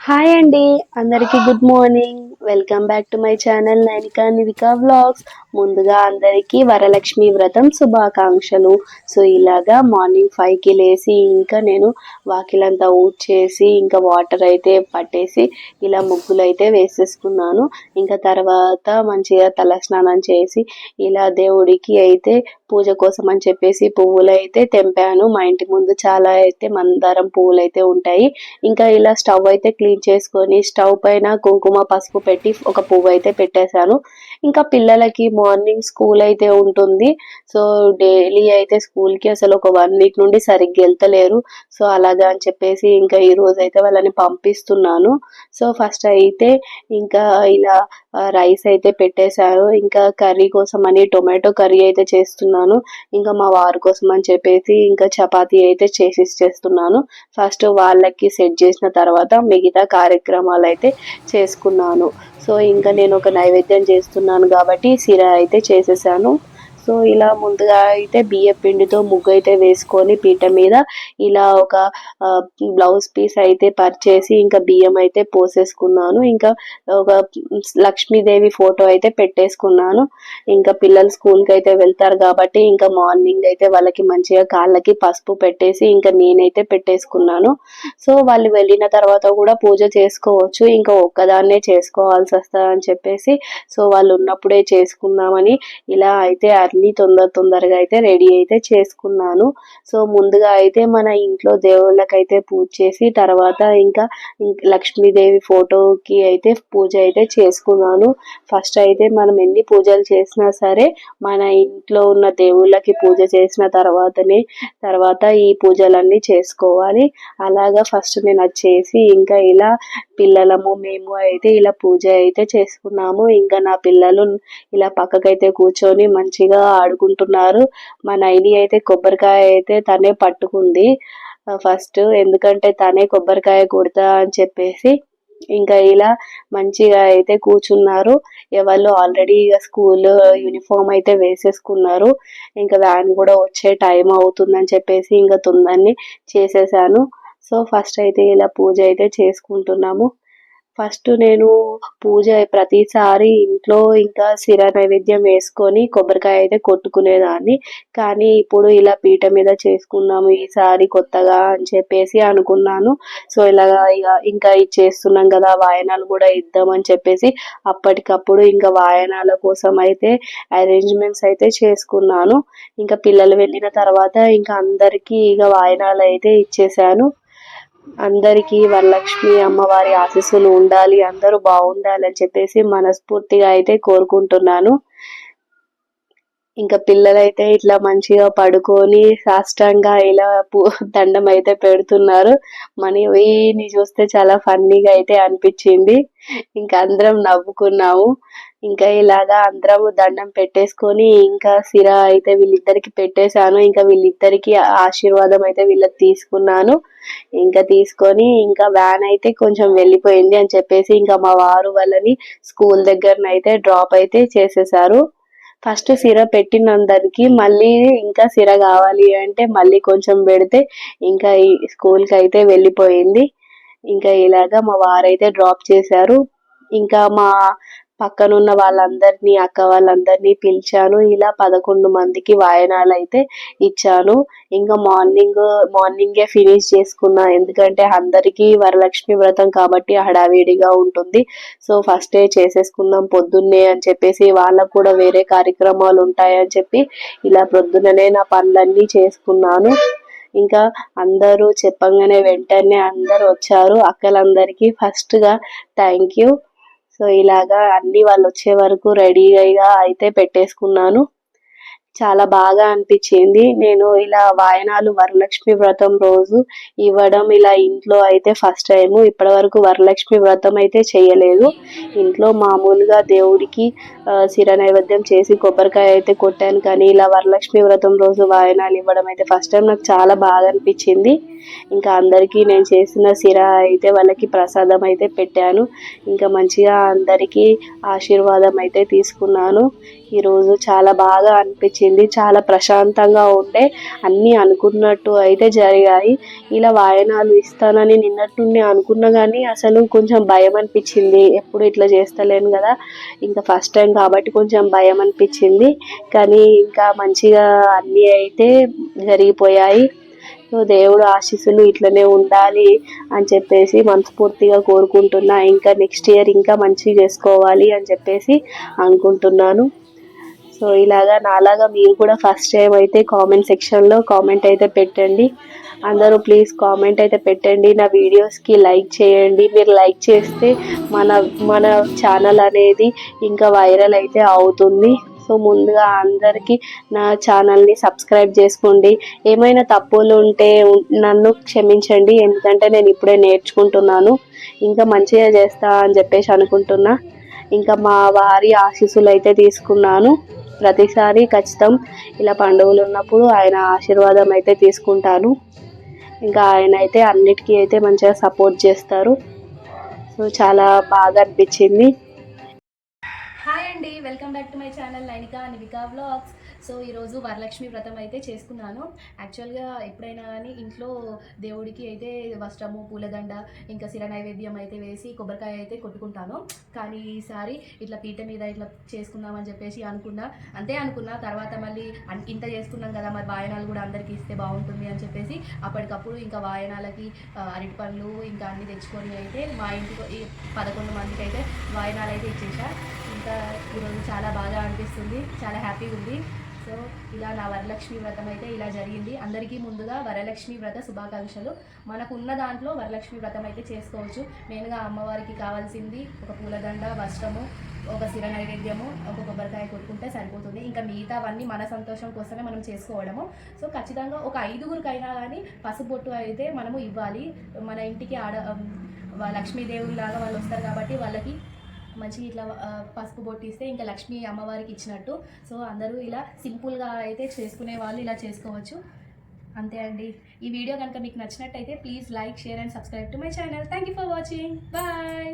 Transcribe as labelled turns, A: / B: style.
A: Hi అండి. అందరికీ good morning. Welcome back to my channel Nainika Nivika vlogs. ముందుగా అందరికీ వరలక్ష్మి వ్రతం శుభాకాంక్షలు. సో ఇలాగా మార్నింగ్ ఫైవ్కి లేచి ఇంకా నేను వాకిలంతా ఊడ్చేసి ఇంకా వాటర్ అయితే పట్టేసి ఇలా ముగ్గులు అయితే వేసేసుకున్నాను. ఇంకా తర్వాత మంచిగా తలస్నానం చేసి ఇలా దేవుడికి అయితే పూజ కోసం అని చెప్పేసి పువ్వులు అయితే తెంపాను. మా ఇంటి ముందు చాలా అయితే మందారం పువ్వులు అయితే ఉంటాయి. ఇంకా ఇలా స్టవ్ అయితే క్లీన్ చేసుకొని స్టవ్ పైన కుంకుమ పసుపు పెట్టి ఒక పువ్వు అయితే పెట్టేశాను. ఇంకా పిల్లలకి మార్నింగ్ స్కూల్ అయితే ఉంటుంది. సో డైలీ అయితే స్కూల్కి అసలు ఒక వన్ వీక్ నుండి సరిగ్గా వెళ్తలేరు. సో అలాగా అని చెప్పేసి ఇంకా ఈ రోజు అయితే వాళ్ళని పంపిస్తున్నాను. సో ఫస్ట్ అయితే ఇంకా ఇలా రైస్ అయితే పెట్టేశారు. ఇంకా కర్రీ కోసం అని టొమాటో కర్రీ అయితే చేస్తున్నాను. ఇంకా మా వారి కోసం అని చెప్పేసి ఇంకా చపాతీ అయితే చేసి చేస్తున్నాను. ఫస్ట్ వాళ్ళకి సెట్ చేసిన తర్వాత మిగతా కార్యక్రమాలు అయితే చేసుకున్నాను. సో ఇంకా నేను ఒక నైవేద్యం చేస్తున్నాను కాబట్టి సిరా అయితే చేసేసాను. సో ఇలా ముందుగా అయితే బియ్య పిండితో ముగ్గు అయితే వేసుకొని పీట మీద ఇలా ఒక బ్లౌజ్ పీస్ అయితే పరిచేసి ఇంకా బియ్యం అయితే పోసేసుకున్నాను. ఇంకా ఒక లక్ష్మీదేవి ఫోటో అయితే పెట్టేసుకున్నాను. ఇంకా పిల్లలు స్కూల్కి అయితే వెళ్తారు కాబట్టి ఇంకా మార్నింగ్ అయితే వాళ్ళకి మంచిగా కాళ్ళకి పసుపు పెట్టేసి ఇంకా నేనైతే పెట్టేసుకున్నాను. సో వాళ్ళు వెళ్ళిన తర్వాత కూడా పూజ చేసుకోవచ్చు. ఇంకా ఒక్కదాన్నే చేసుకోవాల్సి వస్తుందని చెప్పేసి సో వాళ్ళు ఉన్నప్పుడే చేసుకుందామని ఇలా అయితే అర్లీ తొందర తొందరగా అయితే రెడీ అయితే చేసుకున్నాను. సో ముందుగా అయితే మన ఇంట్లో దేవుళ్ళకైతే పూజ చేసి తర్వాత ఇంకా లక్ష్మీదేవి ఫోటోకి అయితే పూజ అయితే చేసుకున్నాను. ఫస్ట్ అయితే మనం ఎన్ని పూజలు చేసినా సరే మన ఇంట్లో ఉన్న దేవుళ్ళకి పూజ చేసిన తర్వాతనే తర్వాత ఈ పూజలన్నీ చేసుకోవాలి. అలాగా ఫస్ట్ నేను అది చేసి ఇంకా ఇలా పిల్లలము మేము అయితే ఇలా పూజ అయితే చేసుకున్నాము. ఇంకా నా పిల్లలు ఇలా పక్కకైతే కూర్చొని మంచిగా ఆడుకుంటున్నారు. మా నైని అయితే కొబ్బరికాయ అయితే తనే పట్టుకుంది. ఫస్ట్ ఎందుకంటే తనే కొబ్బరికాయ కొడతా అని చెప్పేసి ఇంకా ఇలా మంచిగా అయితే కూర్చున్నారు. ఎవరు ఆల్రెడీ స్కూల్ యూనిఫామ్ అయితే వేసేసుకున్నారు. ఇంకా వ్యాన్ కూడా వచ్చే టైం అవుతుందని చెప్పేసి ఇంకా తొందరని చేసేసాను. సో ఫస్ట్ అయితే ఇలా పూజ అయితే చేసుకుంటున్నాము. ఫస్ట్ నేను పూజ ప్రతిసారి ఇంట్లో ఇంకా శిర నైవేద్యం వేసుకొని కొబ్బరికాయ అయితే కొట్టుకునేదాన్ని. కానీ ఇప్పుడు ఇలా పీట మీద చేసుకున్నాము ఈసారి కొత్తగా అని చెప్పేసి అనుకున్నాను. సో ఇలాగా ఇక ఇంకా ఇది చేస్తున్నాం కదా వాయనాలు కూడా ఇద్దామని చెప్పేసి అప్పటికప్పుడు ఇంకా వాయనాల కోసం అయితే అరేంజ్మెంట్స్ అయితే చేసుకున్నాను. ఇంకా పిల్లలు వెళ్ళిన తర్వాత ఇంకా అందరికీ ఇక వాయనాలు అయితే ఇచ్చేసాను. అందరికీ వరలక్ష్మి అమ్మవారి ఆశీస్సులు ఉండాలి అందరూ బాగుండాలి అని చెప్పేసి మనస్ఫూర్తిగా అయితే కోరుకుంటున్నాను. ఇంకా పిల్లలైతే ఇట్లా మంచిగా పడుకొని సాష్టంగా ఇలా దండం అయితే పెడుతున్నారు. మనీ వీని చూస్తే చాలా ఫన్నీగా అయితే అనిపించింది. ఇంకా అందరం నవ్వుకున్నాము. ఇంకా ఇలాగా అందరం దండం పెట్టేసుకొని ఇంకా సిర అయితే వీళ్ళిద్దరికి పెట్టేశాను. ఇంకా వీళ్ళిద్దరికి ఆశీర్వాదం అయితే వీళ్ళకి తీసుకున్నాను. ఇంకా తీసుకొని ఇంకా వ్యాన్ అయితే కొంచెం వెళ్ళిపోయింది అని చెప్పేసి ఇంకా మా వారు వాళ్ళని స్కూల్ దగ్గరనైతే డ్రాప్ అయితే చేసేసారు ఫస్ట్ సిర పెట్టినందరికి మళ్ళీ ఇంకా సిర కావాలి అంటే మళ్ళీ కొంచెం పెడితే ఇంకా ఈ స్కూల్కి అయితే వెళ్ళిపోయింది. ఇంకా ఇలాగా మా వారైతే డ్రాప్ చేశారు. ఇంకా మా పక్కనున్న వాళ్ళందరినీ అక్క వాళ్ళందరినీ పిలిచాను. ఇలా పదకొండు మందికి వాయనాలు అయితే ఇచ్చాను. ఇంకా మార్నింగ్ మార్నింగే ఫినిష్ చేసుకున్నా. ఎందుకంటే అందరికీ వరలక్ష్మి వ్రతం కాబట్టి హడావిడిగా ఉంటుంది. సో ఫస్టే చేసేసుకుందాం పొద్దున్నే అని చెప్పేసి వాళ్ళకు కూడా వేరే కార్యక్రమాలు ఉంటాయని చెప్పి ఇలా పొద్దున్ననే నా పనులన్నీ చేసుకున్నాను. ఇంకా అందరూ చెప్పంగానే వెంటనే అందరూ వచ్చారు. అక్కలందరికీ ఫస్ట్గా థ్యాంక్ యూ. సో ఇలాగా అన్ని వాళ్ళు వచ్చే వరకు రెడీగా అయితే పెట్టేసుకున్నాను. చాలా బాగా అనిపించింది. నేను ఇలా వాయనాలు వరలక్ష్మి వ్రతం రోజు ఇవ్వడం ఇలా ఇంట్లో అయితే ఫస్ట్ టైం ఇప్పటి వరకు వరలక్ష్మి వ్రతం అయితే చేయలేదు. ఇంట్లో మామూలుగా దేవుడికి శిర నైవేద్యం చేసి కొబ్బరికాయ అయితే కొట్టాను. కానీ ఇలా వరలక్ష్మి వ్రతం రోజు వాయనాలు ఇవ్వడం అయితే ఫస్ట్ టైం నాకు చాలా బాగా అనిపించింది. ఇంకా అందరికీ నేను చేసిన సిర అయితే వాళ్ళకి ప్రసాదం అయితే పెట్టాను. ఇంకా మంచిగా అందరికీ ఆశీర్వాదం అయితే తీసుకున్నాను. ఈరోజు చాలా బాగా అనిపించింది చాలా ప్రశాంతంగా ఉండే అన్నీ అనుకున్నట్టు అయితే జరిగాయి. ఇలా వాయనాలు ఇస్తానని నిన్నట్టుండి అనుకున్నా కానీ అసలు కొంచెం భయం అనిపించింది. ఎప్పుడు ఇట్లా చేస్తలేను కదా ఇంకా ఫస్ట్ టైం కాబట్టి కొంచెం భయం అనిపించింది. కానీ ఇంకా మంచిగా అన్నీ అయితే జరిగిపోయాయి. సో దేవుడు ఆశీస్సులు ఇట్లనే ఉండాలి అని చెప్పేసి మనస్ఫూర్తిగా కోరుకుంటున్నా. ఇంకా నెక్స్ట్ ఇయర్ ఇంకా మంచిగా చేసుకోవాలి అని చెప్పేసి అనుకుంటున్నాను. సో ఇలాగా నాలాగా మీరు కూడా ఫస్ట్ టైం అయితే కామెంట్ సెక్షన్లో కామెంట్ అయితే పెట్టండి. అందరూ ప్లీజ్ కామెంట్ అయితే పెట్టండి. నా వీడియోస్కి లైక్ చేయండి. మీరు లైక్ చేస్తే మన మన ఛానల్ అనేది ఇంకా వైరల్ అయితే అవుతుంది. సో ముందుగా అందరికీ నా ఛానల్ని సబ్స్క్రైబ్ చేసుకోండి. ఏమైనా తప్పులు ఉంటే నన్ను క్షమించండి. ఎందుకంటే నేను ఇప్పుడే నేర్చుకుంటున్నాను. ఇంకా మంచిగా చేస్తా అని చెప్పేసి అనుకుంటున్నా. ఇంకా మా వారి ఆశీస్సులు అయితే తీసుకున్నాను. ప్రతిసారి ఖచ్చితం ఇలా పండుగలు ఉన్నప్పుడు ఆయన ఆశీర్వాదం అయితే తీసుకుంటాను ఇంకా ఆయన అయితే అన్నిటికీ అయితే మంచిగా సపోర్ట్ చేస్తారు. సో చాలా బాగా అనిపించింది.
B: హాయ్ అండి welcome back to my channel Nainika Nivika blogs so ఈరోజు వరలక్ష్మి వ్రతం అయితే చేసుకున్నాను. యాక్చువల్గా ఎప్పుడైనా కానీ ఇంట్లో దేవుడికి అయితే వస్త్రము పూలదండ ఇంకా శిర నైవేద్యం అయితే వేసి కొబ్బరికాయ అయితే కొట్టుకుంటాను. కానీ ఈసారి ఇట్లా పీట మీద ఇట్లా చేసుకుందామని చెప్పేసి అనుకున్నా. అంతే అనుకున్నా. తర్వాత మళ్ళీ అన్- ఇంత చేసుకున్నాం కదా మరి వాయనాలు కూడా అందరికీ ఇస్తే బాగుంటుంది అని చెప్పేసి అప్పటికప్పుడు ఇంకా వాయనాలకి అరటి పండ్లు ఇంకా అన్ని తెచ్చుకొని అయితే మా ఇంటికి పదకొండు మందికి అయితే వాయనాలు అయితే ఇచ్చేసా. ఇంకా ఈరోజు చాలా బాగా అనిపిస్తుంది. చాలా హ్యాపీగా ఉంది. సో ఇలా నా వరలక్ష్మి వ్రతం అయితే ఇలా జరిగింది. అందరికీ ముందుగా వరలక్ష్మి వ్రత శుభాకాంక్షలు. మనకు ఉన్న దాంట్లో వరలక్ష్మి వ్రతం అయితే చేసుకోవచ్చు. మెయిన్గా అమ్మవారికి కావాల్సింది ఒక పూలదండ వస్త్రము ఒక శిర నైవేద్యము ఒక కొబ్బరికాయ కొట్టుకుంటే సరిపోతుంది. ఇంకా మిగతావన్నీ మన సంతోషం కోసమే మనం చేసుకోవడము. సో ఖచ్చితంగా ఒక ఐదుగురికైనా కానీ పసుపొట్టు అయితే మనము ఇవ్వాలి. మన ఇంటికి ఆడ వా- లాగా వాళ్ళు వస్తారు కాబట్టి వాళ్ళకి మంచిగా ఇట్లా పసుపు బొట్టిస్తే ఇంకా లక్ష్మీ అమ్మవారికి ఇచ్చినట్టు. సో అందరూ ఇలా సింపుల్గా అయితే చేసుకునే వాళ్ళు ఇలా చేసుకోవచ్చు. అంతే అండి. ఈ వీడియో కనుక మీకు నచ్చినట్టయితే please like share and subscribe to my channel. Thank you for watching bye